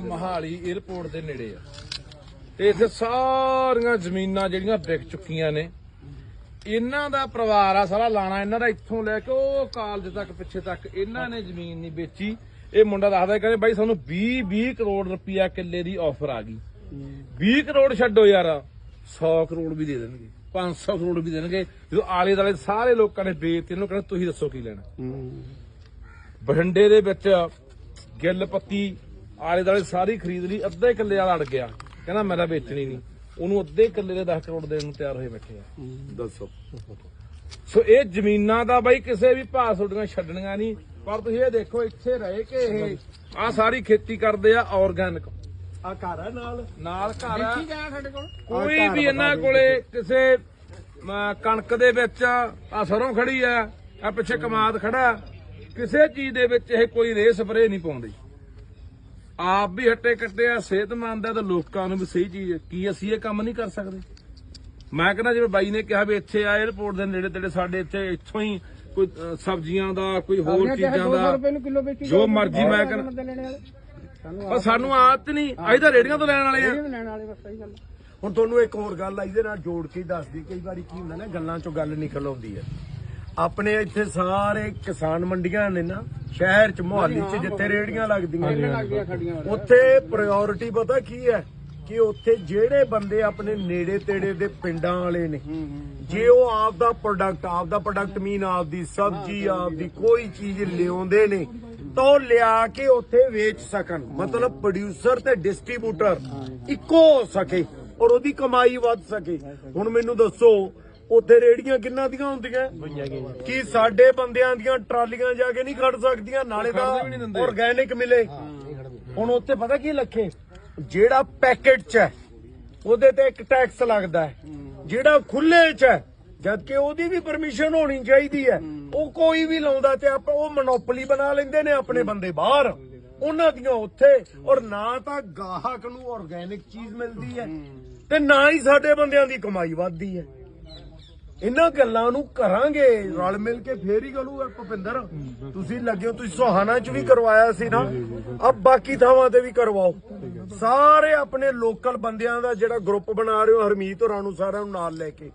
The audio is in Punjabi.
ਮਹਾਲੀ 에ਅਰਪੋਰਟ ਦੇ ਨੇੜੇ ਆ। ਤੇ ਇੱਥੇ ਸਾਰੀਆਂ ਜ਼ਮੀਨਾਂ ਜਿਹੜੀਆਂ ਵਿਕ ਚੁੱਕੀਆਂ ਨੇ। ਇਹਨਾਂ ਦਾ ਪਰਿਵਾਰ ਆ ਸਾਰਾ ਲਾਣਾ ਇਹਨਾਂ ਦਾ ਇੱਥੋਂ ਲੈ ਕੇ ਉਹ ਕਾਲਜ ਤੱਕ ਪਿੱਛੇ ਤੱਕ ਇਹਨਾਂ ਨੇ ਜ਼ਮੀਨ ਨਹੀਂ ਵੇਚੀ। ਇਹ ਮੁੰਡਾ ਦੱਸਦਾ ਕਹਿੰਦੇ ਬਾਈ ਸਾਨੂੰ 20 20 ਕਰੋੜ ਰੁਪਇਆ ਕਿੱਲੇ ਦੀ ਆਫਰ ਆ ਗਈ। 20 ਕਰੋੜ ਛੱਡੋ ਯਾਰ 100 ਕਰੋੜ ਵੀ ਦੇ ਦੇਣਗੇ 500 ਕਰੋੜ ਵੀ ਦੇਣਗੇ। ਜਦੋਂ ਆਲੇ ਦਾਲੇ ਸਾਰੇ ਲੋਕਾਂ ਨੇ ਵੇਚਤੇ ਇਹਨੂੰ ਕਹਿੰਦੇ ਤੁਸੀਂ ਦੱਸੋ ਕੀ ਲੈਣਾ? ਬਠਿੰਡੇ ਦੇ ਵਿੱਚ ਗਿੱਲ ਪੱਤੀ ਆਲੇ ਦਾਲੇ ਸਾਰੀ ਖਰੀਦ ਲਈ ਅੱਧੇ ਕਿੱਲੇ ਵਾਲਾ ਅੜ ਗਿਆ। ਕਹਿੰਦਾ ਮੈਂ ਤਾਂ ਵੇਚਣੀ ਨਹੀਂ। ਉਹਨੂੰ ਅੱਧੇ ਕਿੱਲੇ ਦੇ 10 ਕਰੋੜ ਦੇਣ ਨੂੰ ਤਿਆਰ ਹੋਏ ਬੈਠੇ ਆ। ਦੱਸੋ। ਸੋ ਇਹ ਜ਼ਮੀਨਾਂ ਦਾ ਬਾਈ ਕਿਸੇ ਵੀ ਭਾਅ ਤੁਹਾਡੀਆਂ ਛੱਡਣੀਆਂ ਨਹੀਂ। ਪਰ ਤੁਸੀਂ ਇਹ ਦੇਖੋ ਇੱਥੇ ਰਹੇ ਕਿ ਇਹ ਆ ਸਾਰੀ ਖੇਤੀ ਕਰਦੇ ਆ ਆਰਗੈਨਿਕ ਆ ਘਰ ਆ ਨਾਲ? ਨਾਲ ਘਰ ਆ। ਗਿਆ ਸਾਡੇ ਕੋਲ? ਕੋਈ ਵੀ ਇਹਨਾਂ ਕੋਲੇ ਕਿਸੇ ਅਮ, ਕਣਕ ਦੇ ਵਿੱਚ ਆ ਸਰੋਂ ਖੜੀ ਆ ਆ ਪਿੱਛੇ ਕਮਾਦ ਖੜਾ। ਕਿਸੇ ਚੀਜ਼ ਦੇ ਵਿੱਚ ਇਹ ਕੋਈ ਰੇ ਸਪਰੇ ਨਹੀਂ ਪਾਉਂਦੇ। ਆਪ ਵੀ ਹੱਟੇ ਕੱਟੇ ਆ ਸਿਹਤਮੰਦ ਆ ਤੇ ਲੋਕਾਂ ਨੂੰ ਵੀ ਸਹੀ ਚੀਜ਼ ਹੈ। ਕੀ ਅਸੀਂ ਇਹ ਕੰਮ ਨਹੀਂ ਕਰ ਸਕਦੇ? ਮੈਂ ਕਹਿੰਦਾ ਜਿਵੇਂ ਬਾਈ ਨੇ ਕਿਹਾ ਵੀ ਇੱਥੇ ਆ 에어ਪੋਰਟ ਦੇ ਨੇੜੇ ਤੇੜੇ ਸਾਡੇ ਇੱਥੇ ਇੱਥੋਂ ਹੀ ਕੋਈ ਸਬਜ਼ੀਆਂ ਦਾ ਕੋਈ ਹੋਰ ਚੀਜ਼ਾਂ 200 ਦਾ ਜੋ ਮਰਜ਼ੀ ਮੈਂ ਕਹਿੰਦਾ। ਪਰ ਸਾਨੂੰ ਆਦਤ ਨਹੀਂ। ਅਸੀਂ ਤਾਂ ਰੇੜੀਆਂ ਤੋਂ ਲੈਣ ਵਾਲੇ ਆ। ਆਪ ਲੈਣ ਵਾਲੇ ਬਸ ਸਹੀ ਗੱਲ। ਹੁਣ ਤੁਹਾਨੂੰ ਇੱਕ ਹੋਰ ਗੱਲ ਆ ਇਹਦੇ ਨਾਲ ਜੋੜ ਕੇ ਦੱਸਦੀ ਕਈ ਵਾਰੀ ਕੀ ਹੁੰਦਾ ਨਾ ਗੱਲਾਂ ਚੋਂ ਗੱਲ ਨਿਕਲ ਆਉਂਦੀ ਹੈ ਆਪਣੇ ਇੱਥੇ ਸਾਰੇ ਕਿਸਾਨ ਮੰਡੀਆਂ ਨੇ ਨਾ ਸ਼ਹਿਰ ਚ ਮੁਹੱਲੀ ਚ ਜਿੱਥੇ ਰੇੜੀਆਂ ਲੱਗਦੀਆਂ ਉੱਥੇ ਪ੍ਰਾਇੋਰਟੀ ਪਤਾ ਕੀ ਹੈ? ਕਿ ਉੱਥੇ ਜਿਹੜੇ ਬੰਦੇ ਆਪਣੇ ਨੇੜੇ ਤੇੜੇ ਦੇ ਪਿੰਡਾਂ ਵਾਲੇ ਨੇ ਜੇ ਉਹ ਆਪ ਦਾ ਪ੍ਰੋਡਕਟ ਆਪ ਦਾ ਪ੍ਰੋਡਕਟ ਮੀਨ ਆਪ ਦੀ ਸਬਜ਼ੀ ਆਪ ਦੀ ਕੋਈ ਚੀਜ਼ ਲਿਆਉਂਦੇ ਨੇ ਤਾਂ ਉਹ ਲਿਆ ਕੇ ਉੱਥੇ ਵੇਚ ਸਕਣ। ਮਤਲਬ ਪ੍ਰੋਡਿਊਸਰ ਤੇ ਡਿਸਟ੍ਰੀਬਿਊਟਰ ਇੱਕੋ ਹੋ ਸਕੇ ਔਰ ਉਹਦੀ ਕਮਾਈ ਵੱਧ ਸਕੇ। ਹੁਣ ਮੈਨੂੰ ਦੱਸੋ ਉੱਥੇ ਰੇੜੀਆਂ ਕਿੰਨਾਂ ਦੀਆਂ ਹੁੰਦੀਆਂ? ਕੀ ਸਾਡੇ ਬੰਦਿਆਂ ਦੀਆਂ ਟਰਾਲੀਆਂ ਜਾ ਕੇ ਨਹੀਂ ਖੜ ਸਕਦੀਆਂ? ਨਾਲੇ ਦਾ। ਆਰਗੈਨਿਕ ਮਿਲੇ। ਹੁਣ ਉੱਥੇ ਪਤਾ ਕੀ ਲੱਖੇ? ਜਿਹੜਾ ਪੈਕੇਟ 'ਚ ਹੈ ਉਹਦੇ ਤੇ ਇੱਕ ਟੈਕਸ ਲੱਗਦਾ ਹੈ। ਜਿਹੜਾ ਖੁੱਲੇ 'ਚ ਹੈ ਜਦ ਕਿ ਉਹਦੀ ਵੀ ਪਰਮਿਸ਼ਨ ਹੋਣੀ ਚਾਹੀਦੀ ਹੈ ਉਹ ਕੋਈ ਵੀ ਲਾਉਂਦਾ ਤੇ ਆਪਾਂ ਉਹ ਮੋਨੋਪੋਲੀ ਬਣਾ ਲੈਂਦੇ ਨੇ ਆਪਣੇ ਬੰਦੇ ਬਾਹਰ। ਉਹਨਾਂ ਦੀਆਂ ਉੱਥੇ ਔਰ ਨਾ ਤਾਂ ਗਾਹਕ ਨੂੰ ਆਰਗੈਨਿਕ ਚੀਜ਼ ਮਿਲਦੀ ਹੈ। ਤੇ ਨਾ ਹੀ ਸਾਡੇ ਬੰਦਿਆਂ ਦੀ ਕਮਾਈ ਵੱਧਦੀ ਹੈ। ਇਹਨਾਂ ਗੱਲਾਂ ਨੂੰ ਕਰਾਂਗੇ ਰਲ ਮਿਲ ਕੇ ਫੇਰ ਹੀ ਗਲੂਗਾ ਭੁਪਿੰਦਰ। ਤੁਸੀਂ ਲੱਗੇ ਹੋ ਤੁਸੀਂ ਸੁਹਾਣਾ ਚ ਵੀ ਕਰਵਾਇਆ ਸੀ ਨਾ। ਅਬ ਬਾਕੀ ਥਾਵਾਂ ਤੇ ਵੀ ਕਰਵਾਓ। ਸਾਰੇ ਆਪਣੇ ਲੋਕਲ ਬੰਦਿਆਂ ਦਾ ਜਿਹੜਾ ਗਰੁੱਪ ਬਣਾ ਰਹੇ ਹੋ ਹਰਮੀਤ ਹੋਰਾਂ ਨੂੰ ਸਾਰਿਆਂ ਨੂੰ ਨਾਲ ਲੈ ਕੇ।